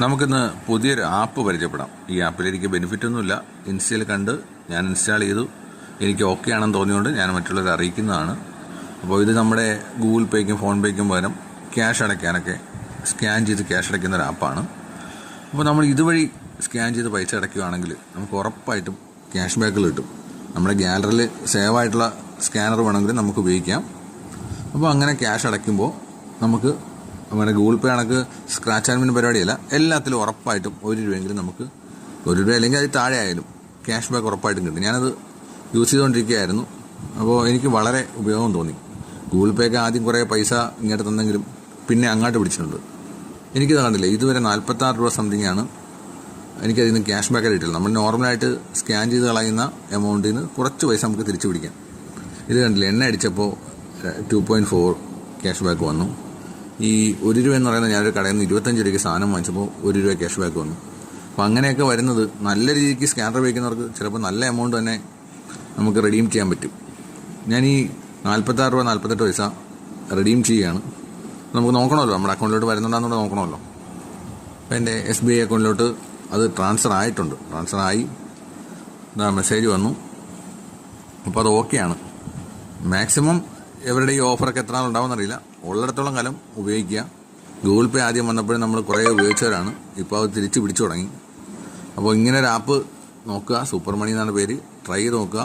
നമുക്കിന്ന് പുതിയൊരു ആപ്പ് പരിചയപ്പെടാം. ഈ ആപ്പിൽ എനിക്ക് ബെനിഫിറ്റ് ഒന്നുമില്ല. ഇൻസ്റ്റയിൽ കണ്ട് ഞാൻ ഇൻസ്റ്റാൾ ചെയ്തു. എനിക്ക് ഓക്കെ ആണെന്ന് തോന്നിയുകൊണ്ട് ഞാൻ മറ്റുള്ളവരെ അറിയിക്കുന്നതാണ്. അപ്പോൾ ഇത് നമ്മുടെ ഗൂഗിൾ പേക്കും ഫോൺ പേക്കും പകരം ക്യാഷ് അടയ്ക്കാനൊക്കെ സ്കാൻ ചെയ്ത് ക്യാഷ് അടയ്ക്കുന്ന ഒരു ആപ്പാണ് അപ്പോൾ നമ്മൾ ഇതുവഴി സ്കാൻ ചെയ്ത് പൈസ അടയ്ക്കുകയാണെങ്കിൽ നമുക്ക് ഉറപ്പായിട്ടും ക്യാഷ് ബാക്കിൽ കിട്ടും. നമ്മുടെ ഗ്യാലറിയിൽ സേവ് ആയിട്ടുള്ള സ്കാനർ വേണമെങ്കിൽ നമുക്ക് ഉപയോഗിക്കാം. അപ്പോൾ അങ്ങനെ ക്യാഷ് അടയ്ക്കുമ്പോൾ നമുക്ക് നമ്മുടെ ഗൂഗിൾ പേ കണക്ക് സ്ക്രാച്ച് ആൻഡ് പരിപാടിയല്ല എല്ലാത്തിലും ഉറപ്പായിട്ടും ഒരു രൂപയെങ്കിലും നമുക്ക് ഒരു രൂപ അല്ലെങ്കിൽ അതിൽ താഴെ ആയാലും ക്യാഷ് ബാക്ക് ഉറപ്പായിട്ടും കിട്ടും. ഞാനത് യൂസ് ചെയ്തുകൊണ്ടിരിക്കുകയായിരുന്നു. അപ്പോൾ എനിക്ക് വളരെ ഉപയോഗം തോന്നി. ഗൂഗിൾ പേക്ക് ആദ്യം കുറേ പൈസ ഇങ്ങോട്ട് തന്നെങ്കിലും പിന്നെ അങ്ങോട്ട് പിടിച്ചിട്ടുണ്ട്. എനിക്കിത് കണ്ടില്ല ഇതുവരെ നാൽപ്പത്താറ് രൂപ സംതിങ് ആണ് എനിക്കതിൽ നിന്ന് ക്യാഷ് ബാക്ക് കിട്ടില്ല നമ്മൾ നോർമലായിട്ട് സ്കാൻ ചെയ്ത് കളയുന്ന എമൗണ്ടിൽ നിന്ന് കുറച്ച് പൈസ നമുക്ക് തിരിച്ചു പിടിക്കാം. ഇത് കണ്ടില്ല എണ്ണ അടിച്ചപ്പോൾ two point four cash back വന്നു. ഈ ഒരു രൂപ എന്ന് പറയുന്നത് ഞാനൊരു കടയിൽ നിന്ന് ഇരുപത്തഞ്ച് രൂപയ്ക്ക് സാധനം വാങ്ങിച്ചപ്പോൾ ഒരു രൂപ ക്യാഷ് ബാക്ക് വന്നു. അപ്പോൾ അങ്ങനെയൊക്കെ വരുന്നത് നല്ല രീതിക്ക് സ്കാനർ ഉപയോഗിക്കുന്നവർക്ക് ചിലപ്പോൾ നല്ല എമൗണ്ട് തന്നെ നമുക്ക് റെഡീം ചെയ്യാൻ പറ്റും. ഞാൻ ഈ നാൽപ്പത്താറ് രൂപ നാൽപ്പത്തെട്ട് പൈസ റെഡീം ചെയ്യുകയാണ്. നമുക്ക് നോക്കണമല്ലോ നമ്മുടെ അക്കൗണ്ടിലോട്ട് വരുന്നുണ്ടെന്നുള്ളത് നോക്കണമല്ലോ. അപ്പോൾ എന്റെ എസ് ബി ഐ അക്കൗണ്ടിലോട്ട് അത് ട്രാൻസ്ഫർ ആയിട്ടുണ്ട്. ട്രാൻസ്ഫർ ആയി. മെസ്സേജ് വന്നു. അപ്പോൾ അത് ഓക്കെയാണ് മാക്സിമം എവരുടെ ഈ ഓഫറൊക്കെ എത്ര നാളുണ്ടാവുമെന്നറിയില്ല ഉള്ളിടത്തോളം കാലം ഉപയോഗിക്കുക. ഗൂഗിൾ പേ ആദ്യം വന്നപ്പോഴും നമ്മൾ കുറേ ഉപയോഗിച്ചവരാണ്. ഇപ്പോൾ അത് തിരിച്ച് പിടിച്ചു തുടങ്ങി. അപ്പോൾ ഇങ്ങനെ ഒരു ആപ്പ് നോക്കുക. സൂപ്പർ മണി എന്നാണ് പേര്. ട്രൈ നോക്കുക.